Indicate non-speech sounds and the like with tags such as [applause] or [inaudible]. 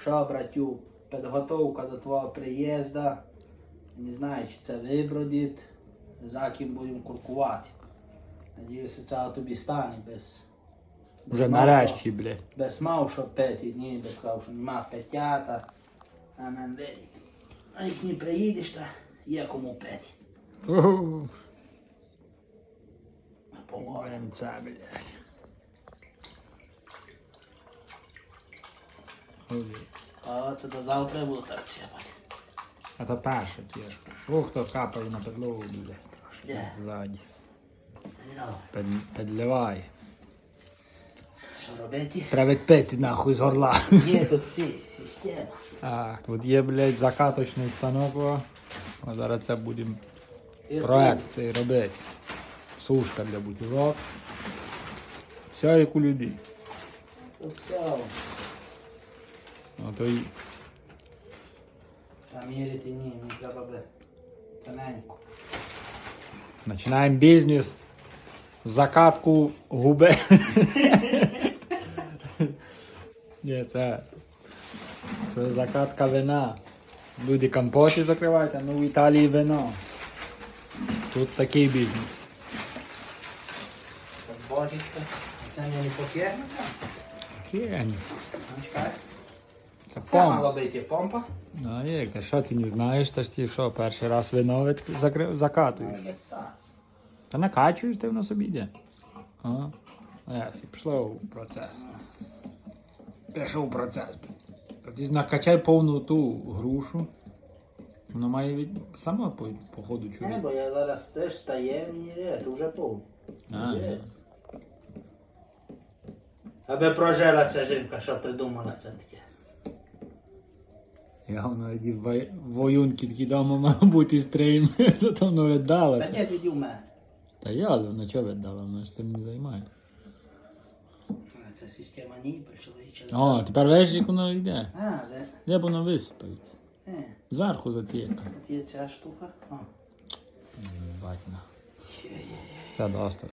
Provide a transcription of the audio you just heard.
Що, братю, підготовка до твого приїзду. Не знаю, чи це вибродить, за ким будемо куркувати. Надіюся, це тобі стане без. без Вже мав, нарешті, блядь. Без мав, що п'яти дні, без сказав, що нема п'ятята. А нам день. А як не приїдеш, то є кому. Угу. Поговоримо. Це, блядь. А це до завтра так ціпати. А то перша тішка. Ух, то капає на підлогу, блядь. Де? Ззаді. Під, підливай. Що робити? Треба відпити нахуй з горла. Є тут ці системи. А, тут є, блядь, закаточний станок. А зараз це будемо проект цей робити. Сушка для бутилок. Все як у людей. Все. Ну, то й Треба ні, мені треба би тоненько. Починаємо бізнес. Закатку губи. Ні, це, це закатка вина. Люди компоти закривають, а ну в Італії вино. Тут такий бізнес. Це не? Кені. Ну, чекай. Це Це помп. мало бути помпа. Ну як, що ти не знаєш, та ж ти що, перший раз вино закри- закатуєш. Сац. Та накачуєш, ти воно собі йде. Ага. Ясі, пішло в процес. Пішов процес. Ти накачай повну ту грушу. Воно має від... сама по, по ходу Не, бо я зараз теж стає, мені є, то вже пов. А, Молодець. Аби прожила ця жінка, що придумала це таке. Я воно ді вой- воюнки такі дома мав бути стрім, [laughs] зато воно віддала. Та ні, відів мене. Та я, але вона чого віддала, вона ж цим не займає. Це система ні, чоловіче. О, тепер бачиш, як воно йде. А, де? Де б воно висипається? Е, Зверху затіка. от є ця штука. О. Батьна. Все, доста.